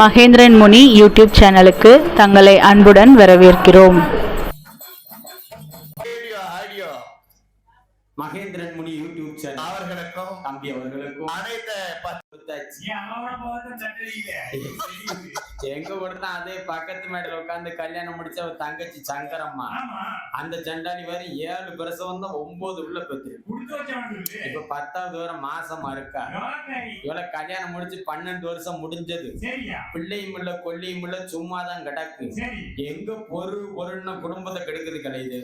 Mahendran Muni YouTube சேனலுக்கு தங்களை அன்புடன் வரவேற்கிறோம். Mahendran Muni YouTube channel. அவர்களுக்கும் தம்பி அவர்களுக்கும். அனைத்து கொடுத்தாச்சு. எங்க கொடுத்தா அதே பக்கத்து மேடையில உட்கார்ந்து கல்யாணம் முடிச்ச ஒரு தங்கச்சி சங்கரம்மா அந்த சண்டாளி வரை ஏழு பிரசவம் தான் ஒன்பது உள்ள பெற்று. இப்ப பத்தாவது வரை மாசமா இருக்கா. இவள கல்யாணம் முடிச்சு பன்னெண்டு வருஷம் முடிஞ்சது? பிள்ளையும் இல்ல கொல்லியும் இல்ல சும்மா தான் கிடக்கு. எங்க பொரு பொருள்னு குடும்பத்தை கெடுக்குது கிடையாது.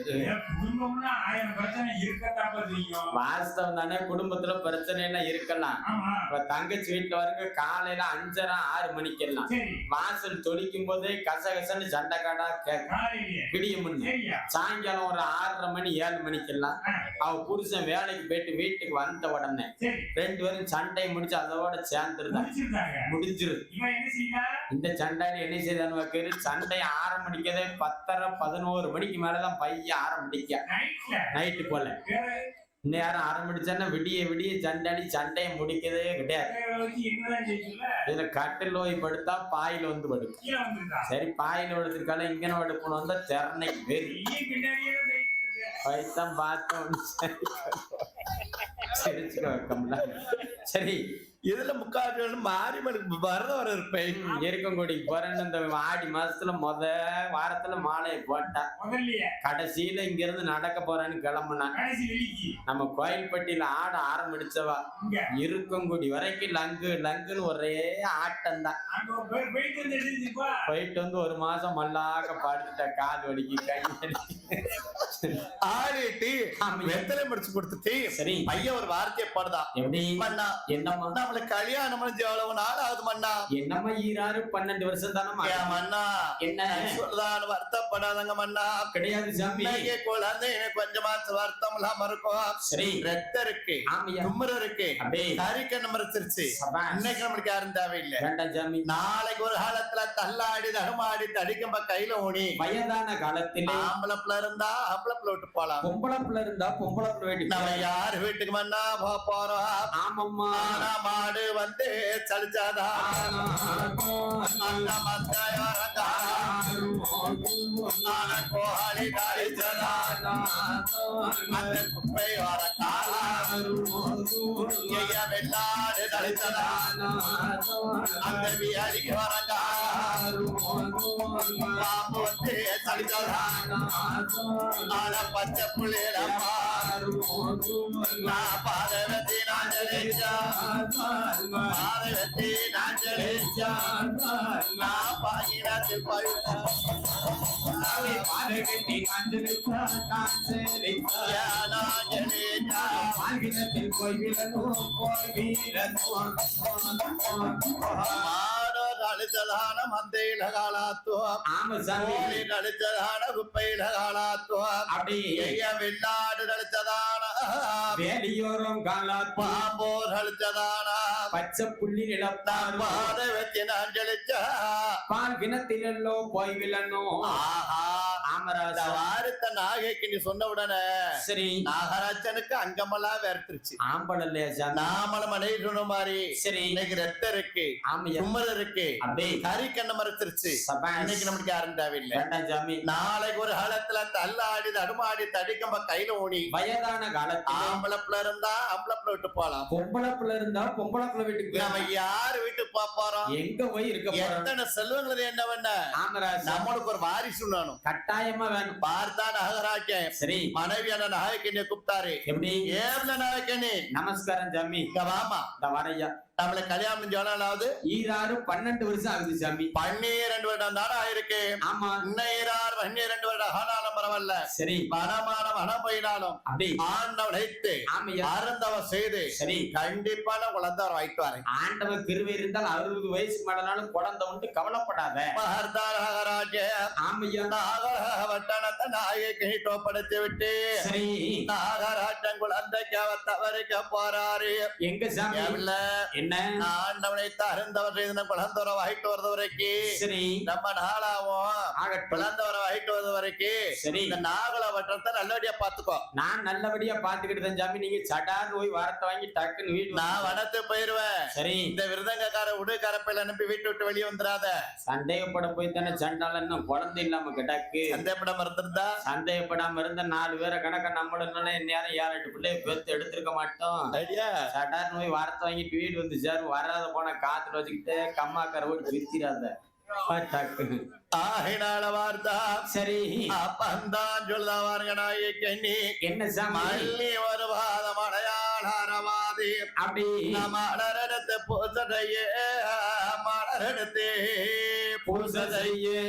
வாஸ்தவம் தானே குடும்பத்துல பிரச்சனை எல்லாம் இருக்கலாம் இப்ப தங்கச்சி வீட்டுல வருங்க காலையில அஞ்சரை ஆறு மணிக்கெல்லாம். வாசல் தொளிக்கும் போதே கசகசன்னு சண்டை காடா. விடிய முன்ன சரியா? சாயங்காலம் ஒரு ஆறரை மணி ஏழு மணிக்கெல்லாம் அவ புருஷன் வேலைக்கு போயிட்டு வீட்டுக்கு வந்த உடனே. ரெண்டு பேரும் சண்டையை முடிச்சு அதோட சேர்ந்துருதான் முடிச்சிருந்தாங்க. முடிஞ்சிரு? இந்த சண்டாளி என்ன செய்தான்னு வைக்கிறது சண்டை ஆரம்பிக்கதே பத்தரை பதினோரு மணிக்கு மேலதான் பையன் ஆரம்பிக்க நைட்டு போல வேற நேரம் ஆரம்பிச்சான்னா விடிய விடிய சண்டாடி சண்டையை முடிக்கதே கிடையாது? இதுல கட்டில் ஓய் படுத்தா பாயில வந்து படுக்கும். சரி பாயில படுத்திருக்கால இங்கன படுக்கணும் வந்தா திறனை வெறி நீ பின்னாடியே தான் போயிட்டு இருக்க. பைத்தான் பார்த்தோம் சிரிச்சுக்க வைக்கம்ல சரி இதுல முக்கால் மாறி மணி வரத வர இருப்பேன். இருக்கங்குடி போறேன்னு இந்த ஆடி மாசத்துல முத வாரத்துல மாலையை போட்டா முதல்லயே. கடைசியில இங்க இருந்து நடக்க போறான்னு கிளம்புனா கடைசி வெளிக்கு நம்ம கோயில்பட்டியில ஆட ஆரம்பிச்சவா? இருக்கங்குடி வரைக்கும் லங்கு லங்குன்னு ஒரே ஆட்டம் தான் போயிட்டு வந்து ஒரு மாசம் மல்லாக்க படுத்துட்ட கால் வலிக்கு கை ஆடிட்டு. வெத்தலை முடிச்சு கொடுத்துட்டு சரி. பையன் ஒரு வார்த்தையை பாடுதான். எப்படி? மண்ணா நம்மளுக்கு கல்யாணம் முடிஞ்சு எவ்வளவு நாள் ஆகுது மண்ணா என்னம்மா ஈராறு? பன்னெண்டு வருஷம் தானம்மா ஏன் மண்ணா என்ன? சொல்லுதான் வருத்தப்படாதங்க மண்ணா கிடையாது சாமி. குழந்தை எனக்கு கொஞ்சமாச்சு வருத்தம் இல்லாம இருக்கும். சரி. ரத்தம் இருக்கு. தும்முற இருக்கு. கறிக்கண்ணு மறைச்சிருச்சு? சபாஷ். இன்னைக்கு நம்மளுக்கு யாரும் தேவையில்லை. வேண்டாம் சாமி. நாளைக்கு ஒரு காலத்துல தள்ளாடி தடுமாடி தடிக்கம்ப கையில ஊனி வயதான காலத்திலே. ஆம்பளை பிள்ளை இருந்தா ஆம்பளை பிள்ளை விட்டு போலாம். பொம்பளை பிள்ளை இருந்தா பொம்பளை பிள்ளை நம்ம யாரு வீட்டுக்கு மண்ணா போறோம்? ஆமாம்மா. மாடு வந்து சலிச்சாதா அண்ணா மத்தாயோரங்கா. ஆனா கோழி கழிச்சதா. அந்த குப்பையோரங்கா. ஐயா வெள்ளாடு தளிச்சதா. அந்த வியாதிக்கு வரங்கா. பாம்பு வந்து சலிச்சதா. ஆனா பச்சை புள்ளிடமா. நான் பாதவத்தி நான் ஜெயிச்சா. பாதவத்தி நான். நான் பாயிரத்தில் பழுத்த. யா நான் ஜெயிச்சா. மாடோ தளிச்சதான மந்தையில காலாத்துவம் ஆமா சாமி கோழி தளிச்சதான குப்பையில காலாத்துவம் அப்படி வெள்ளாடு தளிச்சதான வேலியோரம் காலாப்பா பாம்போ தளிச்சதான பச்சை புள்ளி நிலத்தார் பாதவத்தி நான் ஜெயிச்சா. பால் கிணத்திலோ போய் விழனோ ஆஹா ஆமராஜா வாரத்த நாகைக்கு நீ சொன்ன உடனே சரி. நாகராஜனுக்கு அங்கமெல்லாம் வேர்த்துருச்சு. சாமி நாமளும் மனைவி மாதிரி சரி. இன்னைக்கு ரத்தம் இருக்கு கும்பல் இருக்கு அப்படியே கறி கண்ண மறைச்சிருச்சு. சபாஷ். இன்னைக்கு நம்மளுக்கு யாரும் தேவையில்லை. நாளைக்கு ஒரு காலத்துல தள்ளாடி தடுமாடி தடிக்கம்ப கையில ஓடி வயதான காலத்துல ஆம்பளை பிள்ளை இருந்தா ஆம்பளை பிள்ளை விட்டு போலாம் பொம்பளை பிள்ளை இருந்தா பொம்பளை பிள்ளை வீட்டுக்கு நம்ம. யாரு வீட்டுக்கு போக போறோம்? எங்க போய் இருக்க எத்தனை செல்வங்கள் என்ன பண்ண? நம்மளுக்கு ஒரு வாரிசு கட்டாயமா பார்த்தா நகராக்கேன் சரி மனைவியான நாயக்கனிய கூப்பிட்டாரு எப்படி ஏவ்ல நாயக்கனி நமஸ்காரம் சாமி இங்க வாமா இந்த வரையா நம்மள கல்யாணம் சொன்னாலாவது ஈராறு பன்னெண்டு வருஷம் ஆகுது சாமி பன்னிரண்டு வருடம் தானே ஆயிருக்கு ஆமா இன்னையார் பன்னிரண்டு வருடம் ஆனாலும் பரவாயில்ல சரி மனமான மனம் போயினாலும் அப்படி ஆண்டவன் வைத்து அருந்தவ செய்து சரி கண்டிப்பான குழந்தை வாய்ட்டு வரேன் ஆண்டவன் கிருவை இருந்தால் அறுபது வயசுக்கு மேலனாலும் குழந்தை உண்டு கவலைப்படாத ஆமையா வட்டணத்தை நாயகி டோப்படைத்து விட்டு சரி. நாகராஜன் குழந்தைக்கு அவ தவறிக்க போறாரு. எங்க இல்ல என்ன? ஆண்டவனை தருந்தவர் குழந்தவரை வாங்கிட்டு வருது வரைக்கும் சரி. நம்ம நாளாவும் குழந்தவரை வாங்கிட்டு வருது வரைக்கும் சரி. இந்த நாகல வட்டத்தை நல்லபடியா பாத்துக்கோ நான் நல்லபடியா பாத்துக்கிட்டு சாமி. நீங்க சடார் போய் வாரத்தை வாங்கி டக்குன்னு வீட்டு நான் வனத்து போயிருவேன். சரி. இந்த விருதங்கக்கார உடு கரப்பையில அனுப்பி வீட்டு விட்டு வெளியே வந்துடாத சந்தேகப்பட போய் தானே சண்டால இன்னும் குழந்தை இல்லாம கிடக்கு. சந்தேகப்படாம இருந்திருந்தா? சந்தேகப்படாம இருந்த நாலு பேரை கணக்க நம்மளும் நேரம் யாரும் எட்டு பிள்ளைய பெத்து எடுத்திருக்க மாட்டோம். சடார் நோய் வாரத்தை வாங்கிட்டு வீடு வந்து சார் வராத போன காத்துல வச்சுக்கிட்டு கம்மாக்கார ஓடி வித்திராத. ஆகினால வார்த்தா சரி. அப்பந்தான் சொல்லுதா என்ன சாமி? வருவாத மலையாளரவாதி அப்படி. மலரெடுத்து பூசதையே மலரெடுத்து. பூசதையே.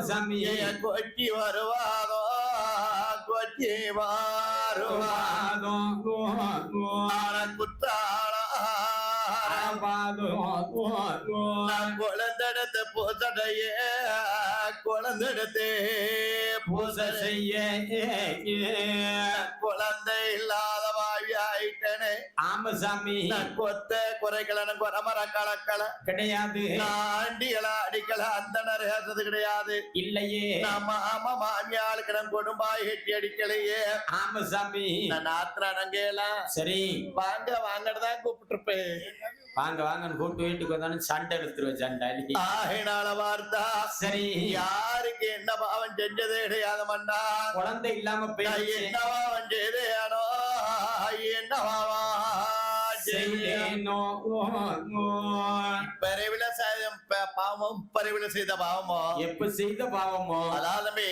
சாமி கொட்டி வருவாதோ கொட்டி நான் குழந்தெடுத்து பூசடையே குழந்தெடுத்து பூச செய்ய குழந்தை இல்லாத வாயாயிட்டனே ஆமா சாமி நான் கொத்த குறைக்கலன்னு குறமர கலக்கல கிடையாது. ஆண்டிகள அடிக்கல அந்த நிறையாது கிடையாது. இல்லையே. நான் மாமா மாமியாளுக்கு நான் கொடும்பாய் கட்டி அடிக்கலையே. ஆமா சாமி நான் ஆத்திரானங்கேலாம் சரி. வாங்க வாங்கதான் கூப்பிட்டுருப்பேன். வாங்க வாங்கன்னு கூட்டு வீட்டுக்கு வந்தாலும் சண்டை எடுத்துருவேன் சண்டாலி ஆகினால வார்த்தா சரி. யாருக்கு என்ன பாவம் செஞ்சதே கிடையாது மன்னா. குழந்தை இல்லாம என்ன பாவம் செய்தேனோ என்ன பாவம் செய்தேன் செய்தேனோ பிறவில செய்த பாவமோ எப்ப செய்த பாவமோ அதாவது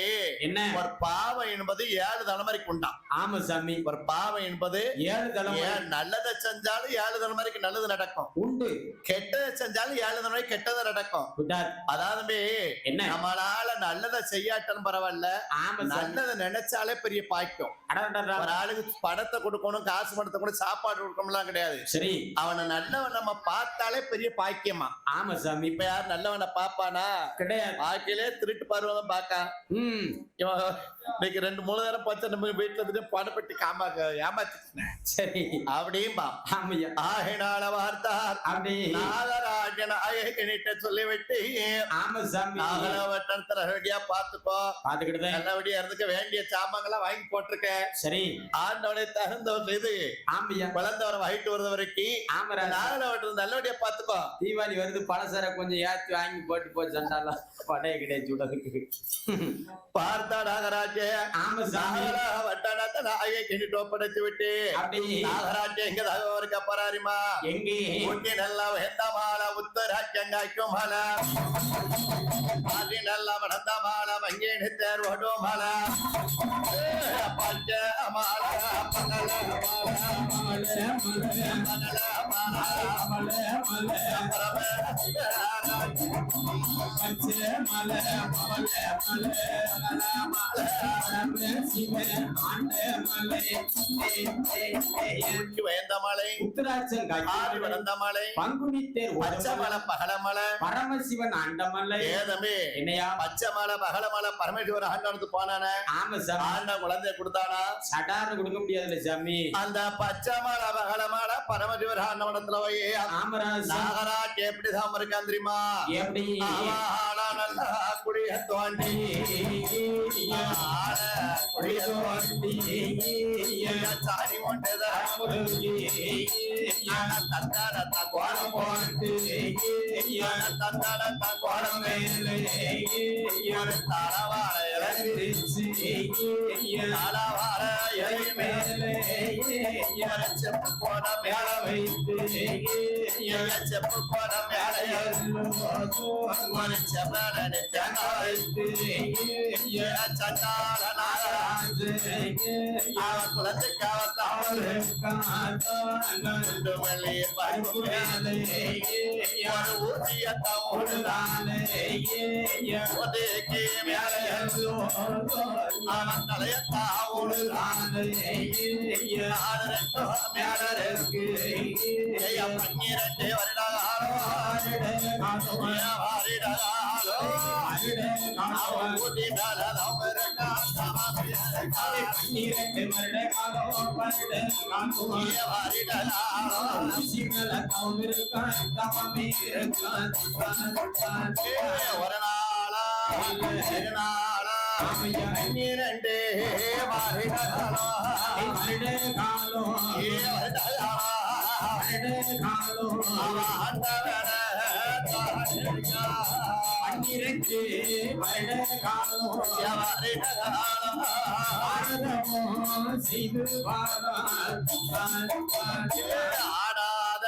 என்ன ஒரு பாவம் என்பது ஏழு தலைமுறைக்கு உண்டாம் ஆமா சாமி ஒரு பாவம் என்பது ஏழு தலைமுறை நல்லதை செஞ்சாலும் ஏழு தலைமுறைக்கு நல்லது நடக்கும் உண்டு கெட்டதை செஞ்சாலும் ஏழு தலைமுறை கெட்டது நடக்கும் விட்டார் அதாவது என்ன நம்மளால நல்லதை செய்யாட்டாலும் பரவாயில்ல நல்லதை நினைச்சாலே பெரிய அடடடா. ஒரு ஆளுக்கு பணத்தை கொடுக்கணும் காசு பணத்தை கூட சாப்பாடு கொடுக்கணும்லாம் கிடையாது சரி. அவனை நல்லவன் நம்ம பார்த்தாலே பெரிய பாக்கியமா? ஆமா சாமி. இப்ப யார் நல்லவனை பாப்பானா கிடையாது. வாழ்க்கையிலே திருட்டு பருவம் பாக்கா ம். இவன் இன்னைக்கு ரெண்டு மூணு நேரம் பச்சை நம்ம வீட்டுல இருந்துட்டு பணப்பட்டி காமாக்க ஏமாத்திட்டேன். சரி. அப்படியும் பா ஆமையா. ஆகினால வார்த்தார் அப்படி நாகராஜ நாயகனிட்ட சொல்லிவிட்டு ஆமா சாமி. நாகரவட்டத்துல ரெடியா பாத்துக்கோ பாத்துக்கிட்டு நல்லபடியா இருந்துக்க வேண்டிய சாமான்கள்லாம் வாங்கி போட்டிருக்கேன். சரி. ஆண்டவனை தகுந்தவர் செய்து ஆமையா. குழந்தவரை வாங்கிட்டு வருது வரைக்கும் ஆமரா நாகரவட்டம் நல்லபடியா பாத்துக்கோ தீபாவளி வருது பலசர கொஞ்சம் ஏத்தி வாங்கி போட்டு போ சண்டாலாம் படைய கிடையாது சுடதுக்கு பார்த்தா நாகராஜ சாமி நாகரவட்டணத்தை நாயகிட்டு ஒப்படைத்து விட்டு நாகராஜ எங்க தகவருக்கு பராரிமா எங்கே? ஊட்டி நல்லா வெந்த மாலை. உத்தராஜங்காய்க்கும் மலை ஆதி நல்லா வளர்ந்த மாலை. மங்கேனு தேர் ஓடும் மலை பச்ச மாலை பகல மாலை மாலை மலை மலை மலை. பரமசிவன் அண்டமல்ல ஏதமே என்னையா? பச்சை மலை பகல மலை பரமேஸ்வர ஆண்டவனுக்கு போனானே. ஆமா சாமி. ஆண்ட குழந்தை கொடுத்தானா? சடார்னு கொடுக்க முடியாதுல்ல சாமி. அந்த பச்சை மலை பகல மலை பரமேஸ்வர ஆண்டவனத்துல போய் ஆமராஜ் நாகராஜ் எப்படிதான் இருக்கான் தெரியுமா? எப்படி? நல்லா குடிய தோண்டி. ஆள குடிய தோண்டி சாணி கொண்டுதான் தந்தார தங்கோணம் போட்டு தந்தார செப்பு போன மேல வைத்து செப்பு போன மேல அவன் குலத்துக்காக மல்லி பருப்பு ஒரு மேலே அவன் தலைய தாவுடுதானே பன்னிரண்டு வருட காலம் ஒரு நாளா நாளா பன்னிரண்டு வருடகாலோ வருட காலம் வருடகாலோ வருட காலம் அவன் ஆண்டவன. பன்னிரண்டு வருட செய்து வாரான் ஆடாத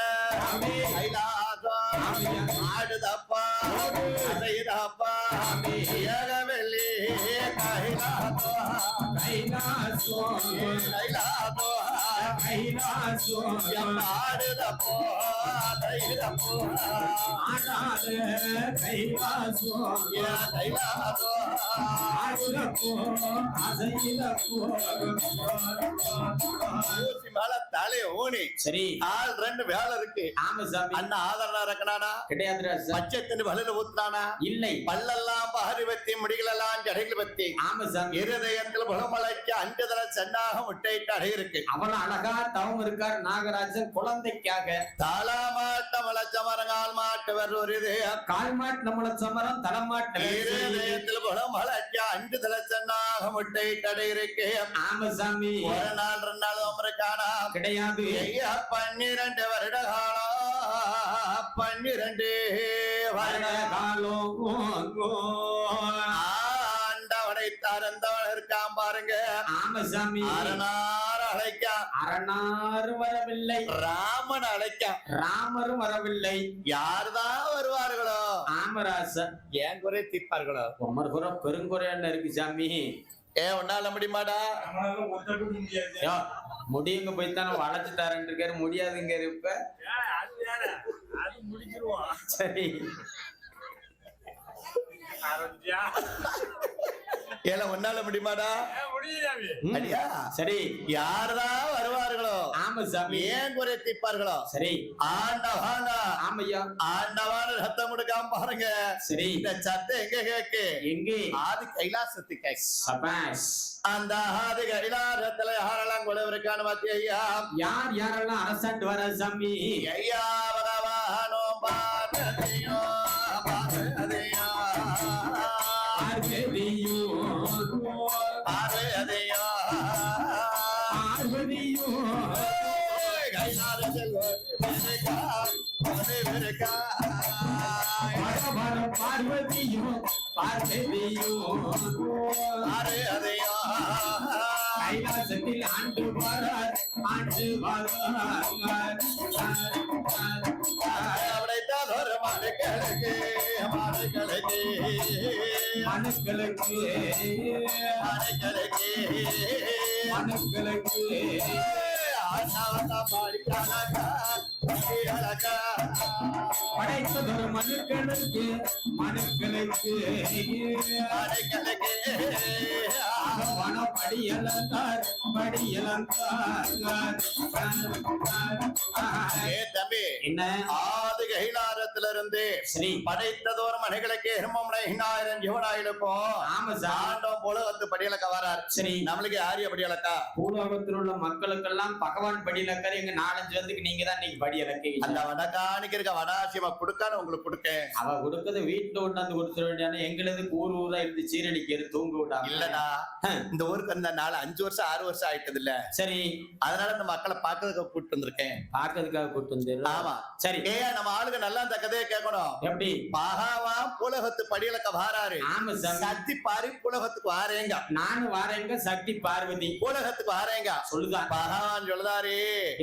I love. ஆடுதப்போ அசைதப்போ ஆடாத சரி. ஆள் ரெண்டு வேலை இருக்கு ஆமா சாமி. ஆதரனா இருக்கனானா கிடையாது ராசா. பச்சை தண்ணி இல்லை. பல்லெல்லாம் பகரி பத்தி முடிகளெல்லாம் ஜடைகள் பத்தி ஆமா சாமி. இருதயத்தில் புகமலைக்கு அஞ்சதல சென்னாக முட்டையிட்டு அடையிருக்கு அவன் அழகா தவம் இருக்கார் நாகராஜன் குழந்தைக்காக. தாளாமாட்ட மலச்ச மரங்கால் மாட்டு ஒரு இதயம் கால் மாட்டு நம்மள சமரம் தலைமாட்டு இருதயத்தில் புகமலைக்கு அஞ்சுதல சென்னாக முட்டையிட்டு அடையிருக்கு ஆமா சாமி. ஒரு நாள் ரெண்டு நாள் உமருக்கானா கிடையாது. ஐயா பன்னிரண்டு வருட காலம். பன்னிரண்டு வருட காலம். ஆண்டவனை தரந்தவன் இருக்கான் பாருங்க. ஆமா சாமி. அழைக்கான் அரணாறு வரவில்லை. ராமன் அழைக்கான் ராமரும் வரவில்லை. யாருதான் வருவார்களோ? ஆமராசன் ஏன் குறை தீர்ப்பார்களோ உமர் குறை பெருங்குறையான இருக்கு சாமி? ஏன் உன்னால முடியுமாடா? முடியுங்க போய் தானே வளைச்சு தரேன் இருக்காரு. முடியாதுங்க இப்ப ஏய், அது வேற. அது முடிச்சிருவோம் சரி. ஏல உன்னால முடியுமாடா. அடியா. சரி. யாருதான் வருவார்களோ? ஆமா சாமி. ஏன் குறை தீர்ப்பார்களோ? சரி. ஆண்டவாங்க ஆமையா. ஆண்டவான சத்தம் கொடுக்காம பாருங்க. சரி. இந்த சத்தம் எங்க கேக்கு? எங்கே? ஆதி கைலாசத்து கேக்கு. அந்த ஆதி கைலாசத்துல யாரெல்லாம் கூட இருக்கான்னு பாத்தி ஐயா? யார் யாரெல்லாம் அரசாண்டு வர சாமி? ஐயா பார்வதியோ பார்வதியோ. வர வர பார்வதியோ பார்வதியோ பார்வதியோ கைலாசத்தில் ஆண்டு வரார் ஆண்டு வரார். அப்படித்தான் ஒரு மனுக்களுக்கு மனுக்களுக்கு மனுக்களுக்கு மனுக்களுக்கு மனுக்களுக்கு ஆசாவதா பாடிக்கானக்கா அழகா படைத்ததொரு மனுக்களுக்கு மனுக்களுக்கு படியலந்தார் ஏ தம்பி என்ன? ஆதி கைலாரத்துல இருந்து படைத்ததோர் மனைகளுக்கு ஹிருமம் ஐநாயிரம் ஜீவனாயிருக்கும் ஆமா சார். ஆண்டோம் புலகத்து படியலக்க வரார். சரி. நம்மளுக்கு ஆரிய படியலக்கா பூலோகத்தில் உள்ள மக்களுக்கெல்லாம் பகவான் படியிலக்கர் எங்க நாலஞ்சு வந்துக்கு நீங்க தான் இன்னைக்கு படி இலக்கை அந்த வடகாணிக்கு இருக்க வடாசியமா கொடுக்கான்னு உங்களுக்கு கொடுக்க அவ கொடுக்கறது வீட்டுல கொண்டாந்து கொடுத்துட வேண்டியான எங்களது ஊர் ஊரா இருந்து சீரடிக்கிறது தூங்க விடாம? இல்லடா. இந்த ஊருக்கு அந்த நாள் அஞ்சு வருஷம் ஆறு வருஷம் ஆயிட்டது இல்ல சரி. அதனால இந்த மக்களை பாக்குறதுக்கு கூப்பிட்டு வந்திருக்கேன். பாக்குறதுக்காக கூட்டு வந்து ஆமா. சரி. ஏயா நம்ம ஆளுங்க நல்லா அந்த கதையை கேட்கணும். எப்படி? பகவா புலகத்து படியலக்க வாராரு. ஆமா சத்தி பாரி புலகத்துக்கு வாரேங்க. நானும் வாரேங்க சக்தி பார்வதி. புலகத்துக்கு வாரேங்க. சொல்லுதா பகவான் சொல்லுதாரு.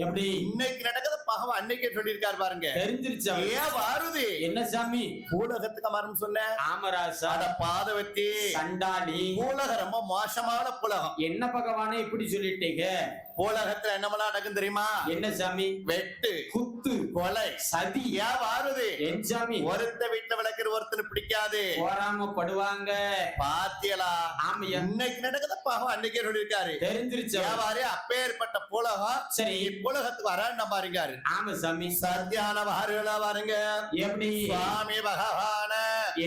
எப்படி? இன்னைக்கு நடக்குது பகவான் அன்னைக்கே சொல்லியிருக்காரு பாருங்க. தெரிஞ்சிருச்சு. ஏன் வாருது? என்ன சாமி? பூலகத்துக்கு மரம் சொன்ன? ஆமராசா அட பாதவத்தி. சண்டாளி. பூலகம் ரொம்ப மோசமான புலகம். என்ன பகவானே இப்படி சொல்லிட்டீங்க? பூலகத்துல என்னமெல்லாம் நடக்கும் தெரியுமா? என்ன சாமி? வெட்டு குத்து கொலை. சதி. ஏன் வாருது? என் சாமி. ஒருத்த வீட்டுல விளக்குற ஒருத்தனு பிடிக்காது. போராமப்படுவாங்க. பாத்தியலா? ஆமையா? இன்னைக்கு நடக்குது பகவான் அன்னைக்கே சொல்லியிருக்காரு. தெரிஞ்சிருச்சு அவருக்கு. வியாபாரி அப்பேற்பட்ட புலகம் சரி. புலகத்துக்கு வர பாருங்காரு ஆமா சாமி. சத்தியான வாருகளா பாருங்க எப்படி? சுவாமி பகவான.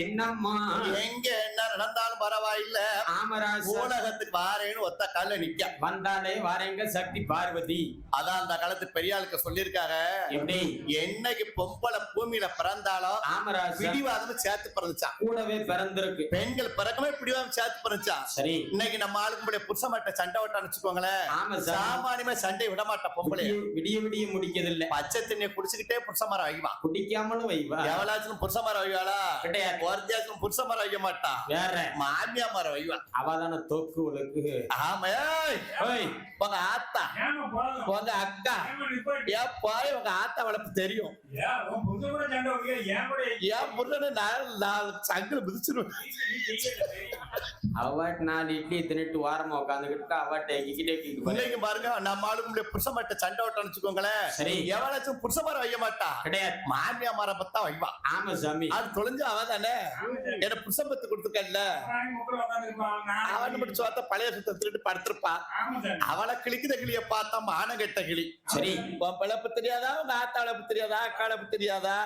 என்னம்மா? எங்க என்ன நடந்தாலும் பரவாயில்ல. ஆமராசா ஊடகத்துக்கு வாரேன்னு ஒத்த கால நிக்க. வந்தாலே வாரேங்க சக்தி பார்வதி. அதான் அந்த காலத்து பெரிய ஆளுக்கு சொல்லியிருக்காங்க. எப்படி? என்னைக்கு பொம்பளை பூமியில பிறந்தாலும் ஆமராசா பிடிவாதம் சேர்த்து பிறந்துச்சான் கூடவே பிறந்திருக்கு. பெண்கள் பிறக்கமே பிடிவாதம் சேர்த்து பிறந்துச்சான் சரி. இன்னைக்கு நம்ம ஆளுக்கு புருஷ மாட்ட சண்டை விட்டான்னு வச்சுக்கோங்களேன். சாமானியமா சண்டை விட மாட்டா பொம்பளை விடிய விடிய விடிய முடிக்கதில்ல. பச்சை தண்ணியை குடிச்சுக்கிட்டே புருஷ மரம் வைவான் குடிக்காமலும் வைவா எவளாச்சும் புருஷ மரம் வைவாளா கிடையாது. ஒருத்தியாச்சும் புருஷ மரம் வைக்க மாட்டான் வேற. மாமியா மரம் வைவான் அவதான தோக்கு உனக்கு. ஆமா ஏய், ஓய். உங்க ஆத்தா. உங்க அக்கா. ஏன் போய் உங்க ஆத்தா வளர்ப்பு தெரியும்? ஏன் புருஷன் நான் நான் சங்கில மிதிச்சிருவேன். அவாட் நாலு இட்லி தின்னுட்டு வாரமா உட்காந்துக்கிட்டு அவாட்ட இன்னைக்கு பாருங்க நம்ம ஆளுக்கு புருஷ மாட்ட சண்டை விட்டான்னு வச்சுக்கோங்களேன். சரி. எவளாச்சும் புருஷ மரம் வைக்க மாட்டா. கிடையாது. மாமியா மரம் பத்தா வைவான் ஆமா சாமி அது தொலைஞ்சு அவ தானே? என்ன புருஷன் பத்து உட்காந்துருப்பான் அவன் மட்டும் சோத்த பழைய சுத்த திருட்டு அவளை கிளிக்குத கிளிய பார்த்தா மானம் கெட்ட கிளி. சரி. உன் பிழப்பு தெரியாதா? உங்க ஆத்தா பிழப்பு தெரியாதா? அக்கா பிழப்பு தெரியாதா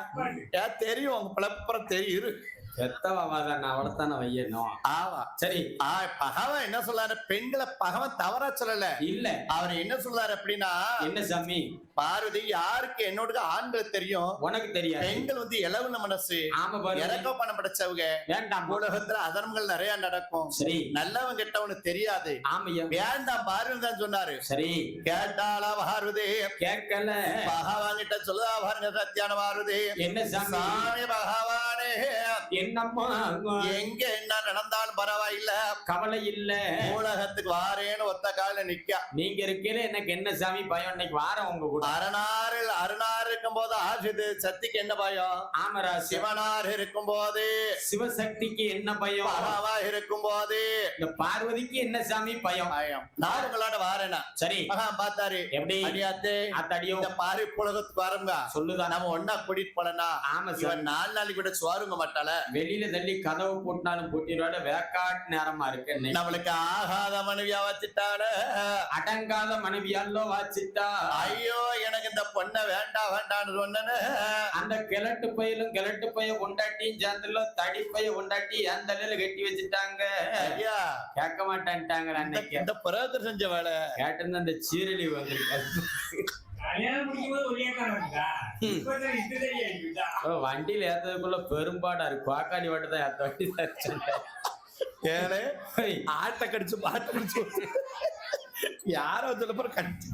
ஏன் தெரியும்? உங்க பிழப்புறம் தெரியும். எத்தவாதான் நான் அவளைத்தானே வையணும். ஆவா. சரி. ஆ பகவன் என்ன சொல்றாரு? பெண்களை பகவன் தவறா சொல்லல. இல்ல. அவர் என்ன சொல்றாரு அப்படின்னா என்ன சாமி? பார்வதி யாருக்கு என்னோட ஆண்கள் தெரியும்? உனக்கு தெரியாது. பெண்கள் வந்து இளவுன மனசு. ஆமா இறக்க பணம் படைச்சவங்க. வேண்டாம். உலகத்துல அதர்மங்கள் நிறைய நடக்கும். சரி. நல்லவன் கெட்டவனுக்கு தெரியாது. ஆமையா வேண்டாம் பார்வதி தான் சொன்னாரு. சரி. கேட்டாளா பார்வதி கேட்கல. பகவான் கிட்ட சொல்லுதா பாருங்க சத்தியான பார்வதி என்ன சாமி? சாமி பகவானே. என்னம்மா எங்க என்ன நடந்தாலும் பரவாயில்ல. கவலை இல்ல. உலகத்துக்கு வாரேன்னு ஒத்த கால நிக்க. நீங்க இருக்கையில எனக்கு என்ன சாமி பயம்? இன்னைக்கு வாரம் உங்க கூட. அரணாறு அருணாறு இருக்கும் போது ஆசிது சக்திக்கு என்ன பயம்? ஆமரா சிவ சிவனார் இருக்கும் போது சிவசக்திக்கு என்ன பயம்? பகவா இருக்கும் போது இந்த பார்வதிக்கு என்ன சாமி பயம்? பயம். நான் உங்களோட வாரேனா சரி. பார்த்தாரு. எப்படி? அடியாத்தே அத்தடியோ இந்த பாரி உலகத்துக்கு வரங்க. சொல்லுதான் நம்ம ஒன்னா கூட்டிட்டு போலனா ஆமா சார் இவன் நாலு நாளைக்கு விட சுவாருங்க மாட்டாள வெளியில தள்ளி கதவு போட்டினாலும் போட்டிடுவாட. வேக்காட்டு நேரமா இருக்கு. நம்மளுக்கு ஆகாத மனைவியா வச்சுட்டாள. அடங்காத மனைவியாலோ வாச்சிட்டா. ஐயோ எனக்கு இந்த பொண்ணை வேண்டாம் வேண்டாம்னு சொன்னேன்னு அந்த கிழட்டு பையலும் கிழட்டு பைய கொண்டாட்டியும் சேர்ந்துல தடி பைய கொண்டாட்டி அந்த தலையில கட்டி வச்சுட்டாங்க? ஐயா. கேட்க மாட்டேன்ட்டாங்க அன்னைக்கு? இந்த புரோகர் செஞ்ச வேலை. கேட்டிருந்த அந்த சீரழி வந்திருக்கு. வண்டியில ஏத்ததுக்குள்ள பெரும்பாடா இருக்கு. வாக்காளி வாட்டு தான் ஏத்த வண்டி தான் ஆட்டை கடிச்சு பாட்டை கடிச்சு யாரோ சொல்ல போற? கடிச்சு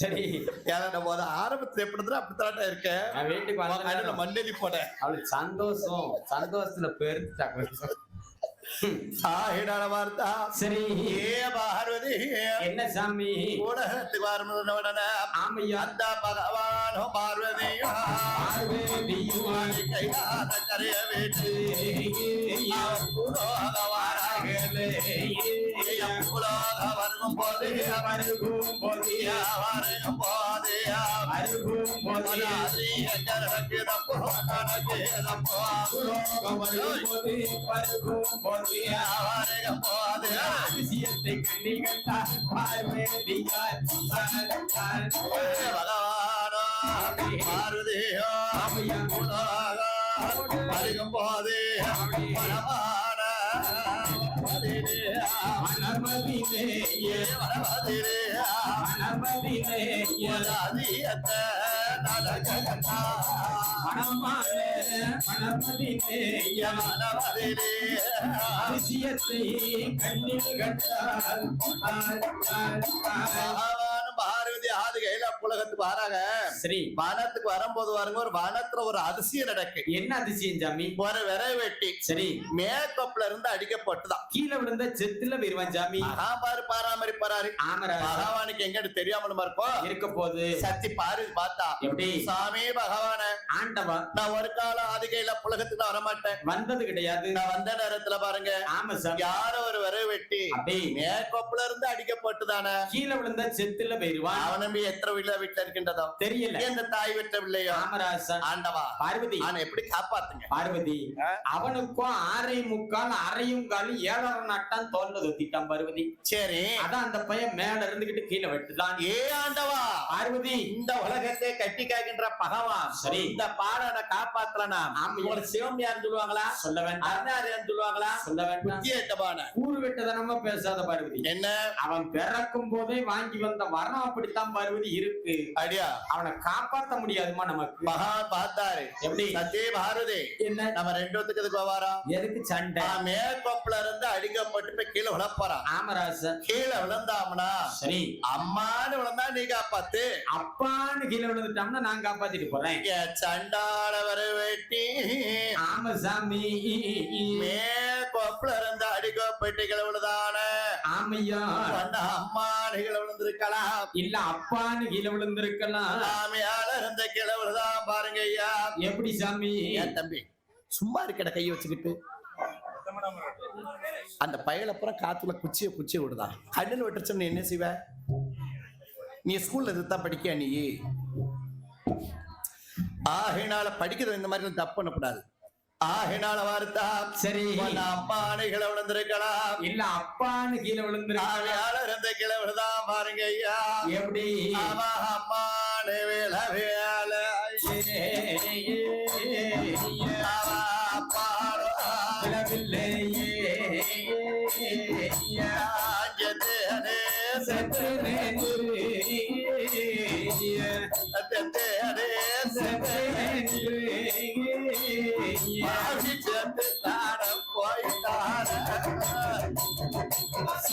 சரி. ஏன்னா போது ஆரம்பத்துல எப்படி அப்படித்தாட்டா இருக்க. நான் வீட்டுக்கு மண்ணெலி போட அவளுக்கு சந்தோஷம். சந்தோஷத்துல பெருத்தாங்க சாகிடான வார்த்தா. சரி. ஏ பார்வதி. என்ன சாமி? ஊடகத்துக்கு வரணும் உடனே ஆமையா? அந்த பகவானோ பார்வதியும் பார்வதியும் கையாத கரைய வீட்டு உலோக வாராகலே உலோக வருகும் போது. வருகும் போதியா வருகும் போது. வருகும் போதியா நடக்குதப்போ நடக்குதப்போ வருகும் அதிசயத்தை கண்ணில் பகவானோ பரமான மனமதிலேயே கண்ணில் கட்டால் புலகத்துக்கு வராங்க. சரி. வனத்துக்கு வரும்போது வருங்க ஒரு வனத்துல ஒரு அதிசயம் நடக்கு. என்ன அதிசயம் சாமி ஒரு விரை வெட்டி. சரி. மேக்கப்ல இருந்து அடிக்கப்பட்டுதான். கீழே விழுந்த செத்துல வருவான் சாமி மகாபாரு பாராமரிப்பாரு. பகவானுக்கு எங்கன்னு தெரியாமலுமா இருக்கும். இருக்க போது சக்தி பாரு பார்த்தா. எப்படி? சாமி பகவான. ஆண்டவா. நான் ஒரு காலம் ஆதிகையில புலகத்துக்கு வர மாட்டேன் வந்தது கிடையாது. நான் வந்த நேரத்துல பாருங்க. ஆமா சாமி. யாரோ ஒரு விரை வெட்டி. மேக்கப்ல இருந்து அடிக்கப்பட்டுதானே. கீழே விழுந்த செத்துல போயிருவான் அவனும் எத்தனை வீட்டுல வீட்டுல இருக்கின்றதோ தெரியல. எந்த தாய் வீட்டு பிள்ளையோ ராமராசன் ஆண்டவா பார்வதி. ஆனா எப்படி காப்பாத்துங்க? பார்வதி? அவனுக்கும் ஆரை முக்கால் அரையும் காலும் ஏழரை நாட்டான் தோல்ல தொத்திட்டான் பார்வதி. சரி. அதான் அந்த பையன் மேல இருந்துகிட்டு கீழே வெட்டுதான் ஏ ஆண்டவா? பார்வதி. இந்த உலகத்தை கட்டி காக்கின்ற பகவான் சரி. இந்த பாடனை காப்பாத்தலனா? ஆமா. ஒரு சிவமியார் சொல்லுவாங்களா? சொல்ல வேண்டாம். அருணாரியன் சொல்லுவாங்களா? சொல்ல வேண்டாம். கூறு வெட்டதனமா பேசாத பார்வதி. என்ன? அவன் பிறக்கும் போதே வாங்கி வந்த வரம் அப்படித்தான் பார்வதி இருக்கு. அடியா அவனை காப்பாத்த முடியாதுமா நமக்கு. மகான் பார்த்தாரு எப்படி? சத்திய பாரதி. என்ன? நம்ம ரெண்டு பேத்துக்கு எதுக்கு வரோம் எதுக்கு சண்டை? மேற்கொப்புல இருந்து அடிக்கப்பட்டு போய் கீழே விழப்போறான். ஆமராசன் கீழே விழுந்தாம்னா சரி. அம்மான்னு விழுந்தா நீ காப்பாத்து. அப்பான்னு கீழே விழுந்துட்டோம்னா நான் காப்பாத்திட்டு போறேன். சண்டாள வர வெட்டி ஆமா சாமி மேற்கொப்புல இருந்து அடிக்கப்பட்டு கீழே விழுதான ஆமையா. அம்மான்னு கீழே விழுந்திருக்கலாம் இல்ல அப்பான்னு கீழே விழுந்திருக்கலாம் சாமியால இருந்த கீழே விழுதான் பாருங்க ஐயா. எப்படி சாமி? ஏன் தம்பி சும்மா இருக்கட கையை வச்சுக்கிட்டு. அந்த பயல புறம் காத்துல குச்சிய குச்சிய விடுதான் கண்ணில் விட்டுருச்சோம்னு என்ன செய்வ? நீ ஸ்கூல்ல இதுதான் படிக்க நீ? ஆகினால படிக்கிறது இந்த மாதிரி தப்பு பண்ணக்கூடாது. ஆகினால வார்த்தா சரி அம்மானைகளை விழுந்திருக்கலாம் இல்ல அப்பான்னு கீழே விழுந்திருக்கலாம் ஆவியால இருந்த கீழே விழுதான் பாருங்க ஐயா எப்படி ஆமா அம்மானு வேல வேலை அவ அப்பாடோ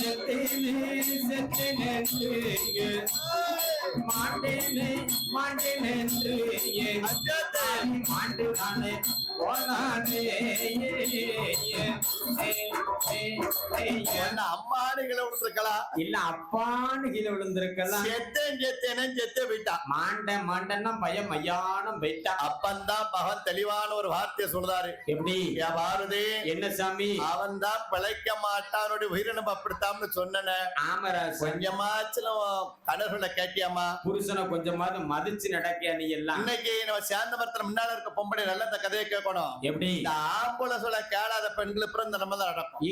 செத்தேனே, செத்தேனென்று மாட்டேனே, மாட்டேனென்று மாண்டு நானே போனானே என்ன அம்மானுகளை விட்டுருக்கலாம் இல்ல அப்பான்னு கீழே விழுந்திருக்கலாம் செத்தேன் செத்தேனே செத்து விட்டான் மாண்ட மாண்டன்னா பயம் மையானம் போயிட்டா. அப்பந்தான் மகன் தெளிவான ஒரு வார்த்தையை சொல்றாரு. எப்படி? பாரதி என்ன சாமி? அவன் தான் பிழைக்க மாட்டானுடைய உயிரினம் அப்படித்தான்னு சொன்னன. ஆமராசன் கொஞ்சமாச்சும் கணவர்களை கேட்டியாமா புருஷனை கொஞ்சமாவது மதிச்சு நடக்கியா நீ எல்லாம்? இன்னைக்கு நம்ம சேர்ந்த மரத்துல முன்னால இருக்க பொம்பளை நல்ல கதையை கேட்கணும். எப்படி? இந்த ஆம்பளை சொல்ல கேளாத பெண்கள் பிறந்த நம்ம தான் நடக்கும்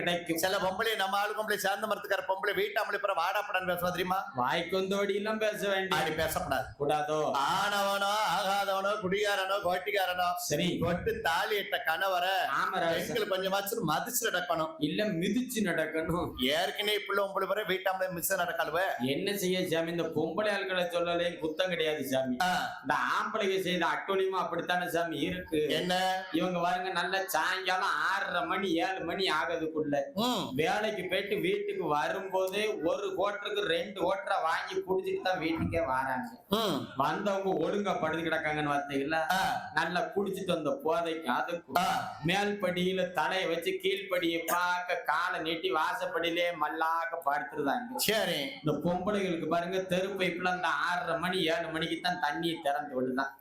கிடைக்கும். சில பொம்பளை நம்ம ஆளு பொம்பளை சேர்ந்த மரத்துக்கார பொம்பளை வீட்டாமலை பிற வாடாப்படான்னு பேசுவா தெரியுமா? வாய்க்கொந்தோடி எல்லாம் பேச வேண்டிய அப்படி பேசக்கூடாது. கூடாதோ? ஆனவனோ ஆகாதவனோ குடிகாரனோ கோட்டிக்காரனோ சரி. தொட்டு தாலி இட்ட கணவரை பெண்கள் கொஞ்சமாச்சும் மதிச்சு நடக்கணும். இல்ல மிதிச்சு நடக்கணும். ஏற்கனவே பிள்ளை உங்களை பிற வீட்டாமலை மிஸ் நடக்கலுவ என்ன செய்ய சாமி? இந்த பொம்பளை ஆட்களை சொல்லலே குத்தம் கிடையாது சாமி. இந்த ஆம்பளைங்க செய்த அட்டொழியமா அப்படித்தானே சாமி இருக்கு. என்ன? இவங்க பாருங்க நல்ல சாயங்காலம் ஆறரை மணி ஏழு மணி ஆகுதுக்குள்ள ம், வேலைக்கு போயிட்டு வீட்டுக்கு வரும்போதே ஒரு கோட்டருக்கு ரெண்டு கோட்டரை வாங்கி குடிச்சிட்டு தான் வீட்டுக்கே வராங்க. வந்தவங்க ஒழுங்கா படுத்து கிடக்காங்கன்னு பார்த்தீங்களா நல்லா குடிச்சிட்டு வந்த போதைக்கு அதுக்கும் மேல் படியில தலையை வச்சு கீழ்ப்படியை பார்க்க காலை நீட்டி வாசப்படியிலே மல்லாக்க படுத்துருதாங்க. சரி. இந்த பொம்பளைகளுக்கு பாருங்க தெரு பைப்புல அந்த ஆறரை மணி ஏழு மணிக்கு தான் தண்ணியை திறந்து விடுதான்.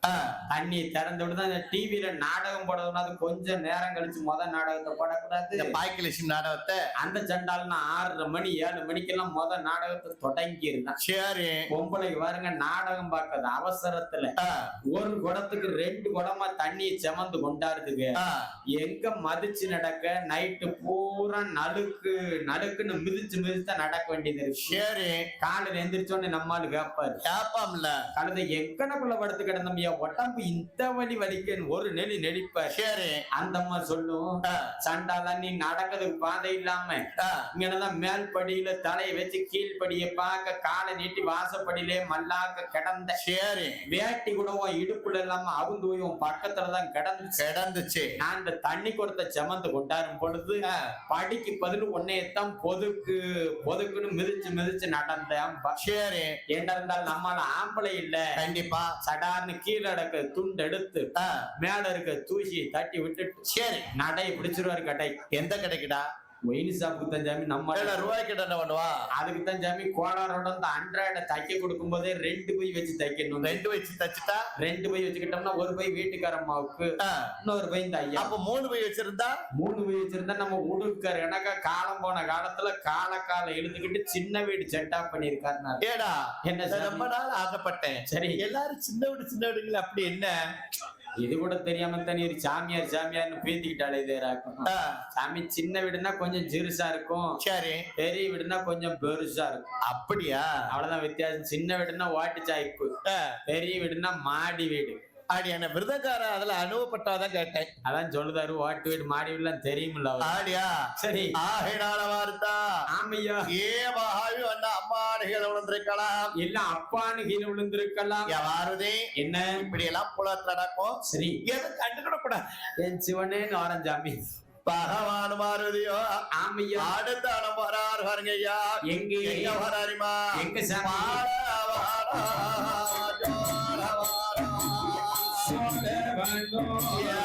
தண்ணியை திறந்து விடுதான். இந்த டிவியில நாடகம் போடக்கூடாது கொஞ்சம் நேரம் கழிச்சு முத நாடகத்தை போடக்கூடாது. இந்த நாடகத்தை அந்த சண்டால்னா ஆறரை மணி ஏழு மணிக்கெல்லாம் முத நாடகத்தை தொடங்கி இருந்தான் சரி. பொம்பளை பாருங்க நாடகம் பார்க்கறது அவசரத்துல. ஒரு குடத்துக்கு ரெண்டு குடமா தண்ணியை செமந்து கொண்டாடுதுங்க. எங்க மதிச்சு நடக்க நைட்டு பூரா நடுக்கு நடுக்குன்னு மிதிச்சு மிதிச்சு நடக்க வேண்டியது இருக்கு. சரி. காலையில எந்திரிச்சோடனே நம்மால் கேப்பாரு கேப்பாம்ல கழுத எங்கனக்குள்ள படுத்து கிடந்தமையா உடம்பு இந்த வலி வலிக்குன்னு ஒரு நெளி நெளிப்பாரு. சரி. அந்த அம்மா சொல்லும் சண்டால நீ நடக்கிறதுக்கு பாதை இல்லாம ஆ, இங்கனதான் மேல் படியில தலையை வச்சு கீழ்ப்படியை பார்க்க காலை நீட்டி வாசப்படியிலே மல்லாக்க கிடந்த சரி. வேட்டி கூட உன் இடுப்புல இல்லாம அவுந்து போய் உன் பக்கத்துலதான் கிடந்துச்சு. கிடந்துச்சு. நான் இந்த தண்ணி கொடுத்த செமந்து கொண்டாடும் பொழுது படிக்கு பதில் உன்னையத்தான் பொதுக்கு பொதுக்குன்னு மிதிச்சு மிதிச்சு நடந்தேன் சரி. ஏண்டா இருந்தாலும் ஆம்பளை இல்ல. கண்டிப்பா. சடார்னு கீழே அடக்க துண்டு எடுத்து மேல இருக்க தூசியை தட்டி விட்டுட்டு சரி. நடை பிடிச்சிருவாரு கடை எந்த கிடைக்குடா? ஒயின் ஷாப்புக்கு தான் சாமி நம்ம ஏடா ரூபாய் கிட்ட என்ன பண்ணுவா அதுக்கு தான் சாமி கோளாரோட இந்த அன்றாட தைக்க கொடுக்கும் போதே ரெண்டு பை வச்சு தைக்கணும். ரெண்டு வச்சு தச்சுட்டா? ரெண்டு பை வச்சுக்கிட்டோம்னா ஒரு பை வீட்டுக்கார அம்மாவுக்கு இன்னொரு பை இந்த ஐயா அப்ப மூணு பை வச்சிருந்தா? மூணு பை வச்சிருந்தா நம்ம உடுக்கார் எனக்கா காலம் போன காலத்துல கால கால எழுதுகிட்டு சின்ன வீடு செட்டப் பண்ணிருக்காருனாரு ஏடா என்ன? ரொம்ப நாள் ஆசைப்பட்டேன். சரி. எல்லாரும் சின்ன வீடு சின்ன வீடுங்களா அப்படி என்ன? இது கூட தெரியாம தனி ஒரு சாமியார் சாமியார்னு பேத்திக்கிட்டாலே இதேராக்கும் சாமி சின்ன வீடுனா கொஞ்சம் சிறுசா இருக்கும். சரி. பெரிய வீடுனா கொஞ்சம் பெருசா இருக்கும். அப்படியா? அவ்வளவுதான் வித்தியாசம். சின்ன வீடுனா வாட்டு சாய்ப்பு பெரிய வீடுனா மாடி வீடு. ஆடி என்ன விருதக்கார அதுல அனுபவப்பட்டாதான் கேட்டேன். அதான் சொல்லுதாரு வாட்டு வீடு மாடி வீடுலாம் தெரியுமில்ல. ஆடியா? சரி. ஆகினால வார்த்தா. ஆமையா? ஏ மகாவி வந்த அம்மாடுகள் உணர்ந்திருக்கலாம் எல்லாம் அப்பான்னு கீழே விழுந்திருக்கலாம். யாருதே என்ன? இப்படி எல்லாம் புலத்துல நடக்கும். சரி. எதுவும் கண்டுக்கிட கூடாது. என் சிவனே நாரஞ்சாமி. பகவான் மாருதியோ ஆமையா? அடுத்த அடம் வராரு பாருங்க ஐயா எங்க? எங்க வராரிமா? எங்க my Lord. Yeah.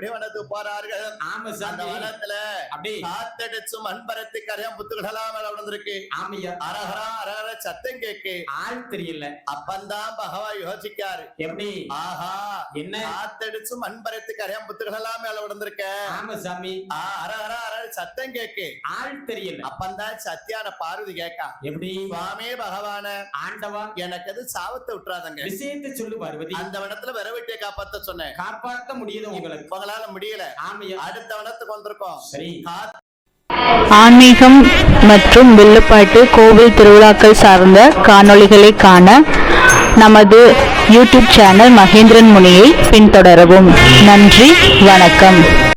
குடிவனத்து போறார்கள் ஆமா அந்த வனத்துல அப்படி. காத்தடிச்சும் மண்பரத்து கரையான் புத்துகளெல்லாம் மேல விழுந்திருக்கு ஆமையா. அரஹரா அரஹர சத்தம் கேக்கு. ஆள் தெரியல. அப்பந்தான் பகவான் யோசிக்காரு. எப்படி? ஆஹா என்ன? காத்தடிச்சும் மண்பரத்து கரையான் புத்துகளெல்லாம் மேல விழுந்திருக்க ஆமா சாமி. அரஹரா அரஹர சத்தம் கேக்கு. ஆள் தெரியல. அப்பந்தான் சத்தியான பார்வதி கேக்கா. எப்படி? சுவாமி பகவான. ஆண்டவா. எனக்கு அது சாவத்தை விட்டுறாதங்க. விஷயத்தை சொல்லு பார்வதி. அந்த வனத்துல விரவிட்டிய காப்பாத்த சொன்னேன். காப்பாத்த முடியுது உங்களுக்கு. உங்களால முடியல. அடுத்த வனத்துக்கு வந்திருக்கோம். ஆன்மீகம் மற்றும் வில்லுப்பாட்டு கோவில் திருவிழாக்கள் சார்ந்த காணொளிகளை காண நமது யூடியூப் சேனல் மகேந்திரன் முனியை பின்தொடரவும். நன்றி வணக்கம்.